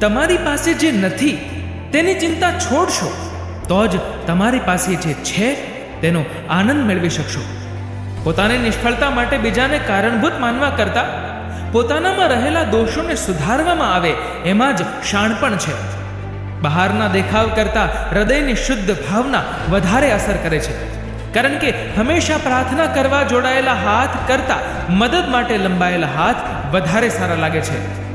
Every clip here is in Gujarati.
તમારી પાસે જે નથી, તેની ચિંતા છોડશો, તો જ તમારી પાસે જે છે, તેનો આનંદ મેળવી શકશો. પોતાની નિષ્ફળતા માટે બીજાને કારણભૂત માનવા કરતાં, પોતાનામાં રહેલા દોષોને સુધારવામાં આવે, એમાં જ શાણપણ છે. બહારના દેખાવ કરતાં હૃદયની શુદ્ધ ભાવના વધારે અસર કરે છે. કારણ કે હંમેશા પ્રાર્થના કરવા જોડાયેલા હાથ કરતાં મદદ માટે લંબાયેલા હાથ વધારે સારા લાગે છે.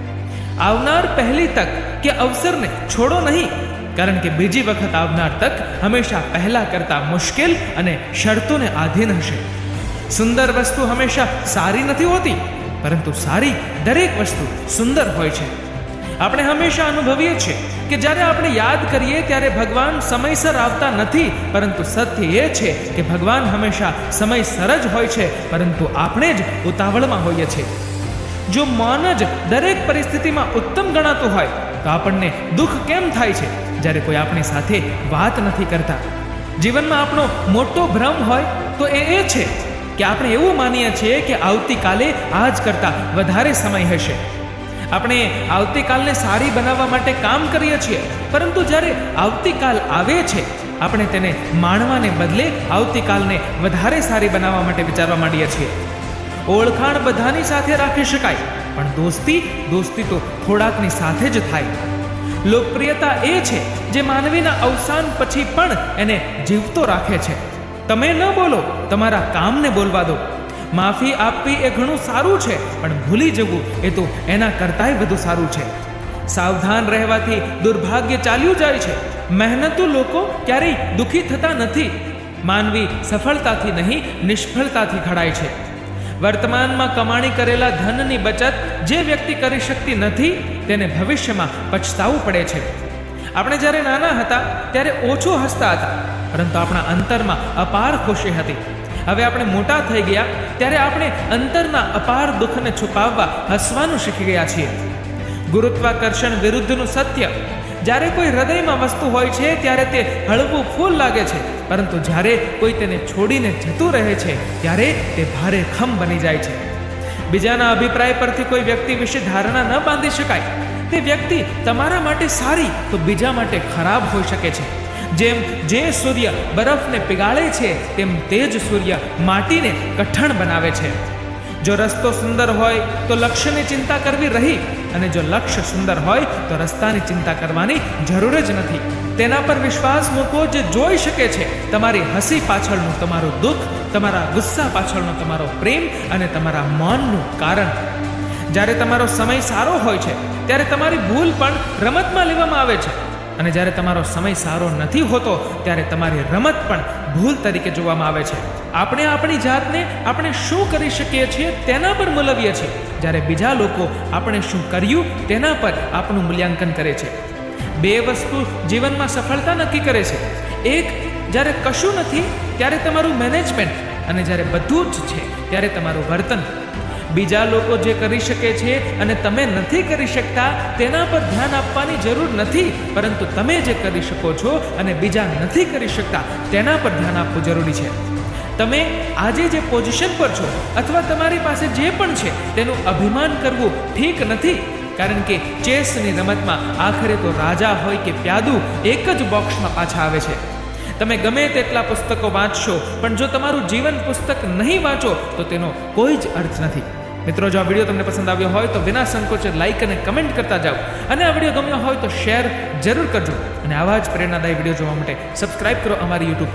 આવનાર પહેલી તક કે અવસરને છોડો નહીં. કારણ કે બીજી વખત આવનાર તક હંમેશા પહેલા કરતાં મુશ્કેલ અને શરતોને આધીન હશે. સુંદર વસ્તુ હંમેશા સારી નથી હોતી, પરંતુ સારી દરેક વસ્તુ સુંદર હોય છે. આપણે હંમેશા અનુભવીએ છીએ કે જ્યારે આપણે યાદ કરીએ ત્યારે ભગવાન સમયસર આવતા નથી, પરંતુ સત્ય એ છે કે ભગવાન હંમેશા સમયસર જ હોય છે, પરંતુ આપણે જ ઉતાવળમાં હોઈએ છીએ. જો મન જ દરેક પરિસ્થિતિમાં ઉત્તમ ગણાતું હોય, તો આપણને દુઃખ કેમ થાય છે? જ્યારે કોઈ આપણી સાથે વાત નથી કરતા. જીવનમાં આપણો મોટો ભ્રમ હોય, તો એ એ છે કે આપણે એવું માનીએ છીએ કે આવતીકાલે આજ કરતાં વધારે સમય હશે. આપણે આવતીકાલને સારી બનાવવા માટે કામ કરીએ છીએ, પરંતુ જ્યારે આવતીકાલ આવે છે, આપણે તેને માણવાને બદલે આવતીકાલને વધારે સારી બનાવવા માટે વિચારવા માંડીએ છીએ. ઓળખાણ બધાની સાથે રાખી શકાય. પણ દોસ્તી દોસ્તી તો થોડાકની સાથે જ થાય. લોકપ્રિયતા એ છે જે માનવીના અવસાન પછી પણ એને જીવતો રાખે છે. તમે ન બોલો, તમારા કામને બોલવા દો. માફી આપવી એ ઘણું સારું છે, પણ ભૂલી જવું એ તો એના કરતાંય વધુ સારું છે. સાવધાન રહેવાથી દુર્ભાગ્ય ચાલ્યું જાય છે. મહેનતુ લોકો ક્યારેય દુઃખી થતા નથી. માનવી સફળતાથી નહીં, નિષ્ફળતાથી ઘડાય છે. વર્તમાનમાં કમાણી કરેલા ધનની બચત જે વ્યક્તિ કરી શકતી નથી, તેને ભવિષ્યમાં પછતાવું પડે છે. આપણે જ્યારે નાના હતા, ત્યારે ઓછું હસતા હતા, પરંતુ આપણા અંતરમાં અપાર ખુશી હતી. હવે આપણે મોટા થઈ ગયા, ત્યારે આપણે અંતરના અપાર દુઃખને છુપાવવા હસવાનું શીખી ગયા છીએ. ગુરુત્વાકર્ષણ વિરુદ્ધનું સત્ય જ્યારે કોઈ હૃદયમાં વસ્તુ હોય છે, ત્યારે તે હળવું ફૂલ લાગે છે. પરંતુ જ્યારે કોઈ તેને છોડીને જતું રહે છે, ત્યારે તે ભારે ખમ બની જાય છે. બીજાના અભિપ્રાય પરથી કોઈ વ્યક્તિ વિશે ધારણા ન બાંધી શકાય. તે વ્યક્તિ તમારા માટે સારી તો બીજા માટે ખરાબ હોઈ શકે છે. જેમ જે સૂર્ય બરફને પીગાળે છે, તેમ તે જ સૂર્ય માટીને કઠણ બનાવે છે. જો રસ્તો સુંદર હોય તો લક્ષ્યની ચિંતા કરવી રહી અને જો લક્ષ્ય સુંદર હોય તો રસ્તાની ચિંતા કરવાની જરૂર જ નથી. તેના પર વિશ્વાસ મૂકો જે જોઈ શકે છે. તમારી હસી પાછળનું તમારું દુઃખ, તમારા ગુસ્સા પાછળનો તમારો પ્રેમ અને તમારા મૌનનું કારણ. જ્યારે તમારો સમય સારો હોય છે, ત્યારે તમારી ભૂલ પણ રમતમાં લેવામાં આવે છે. અને જ્યારે તમારો સમય સારો નથી હોતો, ત્યારે તમારી રમત પણ ભૂલ તરીકે જોવામાં આવે છે. આપણે આપણી જાતને આપણે શું કરી શકીએ છીએ તેના પર મૂલવીએ છીએ. જ્યારે બીજા લોકો આપણે શું કર્યું તેના પર આપણું મૂલ્યાંકન કરે છે. બે વસ્તુ જીવનમાં સફળતા નક્કી કરે છે. એક, જ્યારે કશું નથી, ત્યારે તમારું મેનેજમેન્ટ અને જ્યારે બધું જ છે, ત્યારે તમારું વર્તન. બીજા લોકો જે કરી શકે છે અને તમે નથી કરી શકતા, તેના પર ધ્યાન આપવાની જરૂર નથી, પરંતુ તમે જે કરી શકો છો અને બીજા નથી કરી શકતા, તેના પર ધ્યાન આપવું જરૂરી છે. તમે આજે જે પોઝિશન પર છો અથવા તમારી પાસે જે પણ છે, તેનું અભિમાન કરવું ઠીક નથી. કારણ કે ચેસની રમતમાં આખરે તો રાજા હોય કે પ્યાદુ એક જ બોક્સમાં પાછા આવે છે. તમે ગમે તેટલા પુસ્તકો વાંચશો, પણ જો તમારું જીવન પુસ્તક નહીં વાંચો, તો તેનો કોઈ જ અર્થ નથી. મિત્રો, જો આ વીડિયો તમને પસંદ આવ્યો હોય, તો વિના સંકોચે લાઇક અને કમેન્ટ કરતા જાઓ. અને આ વીડિયો ગમ્યો હોય, તો શેર જરૂર કરજો. અને આવા જ પ્રેરણાદાયી વીડિયો જોવા માટે સબસ્ક્રાઇબ કરો અમારી યુટ્યુબ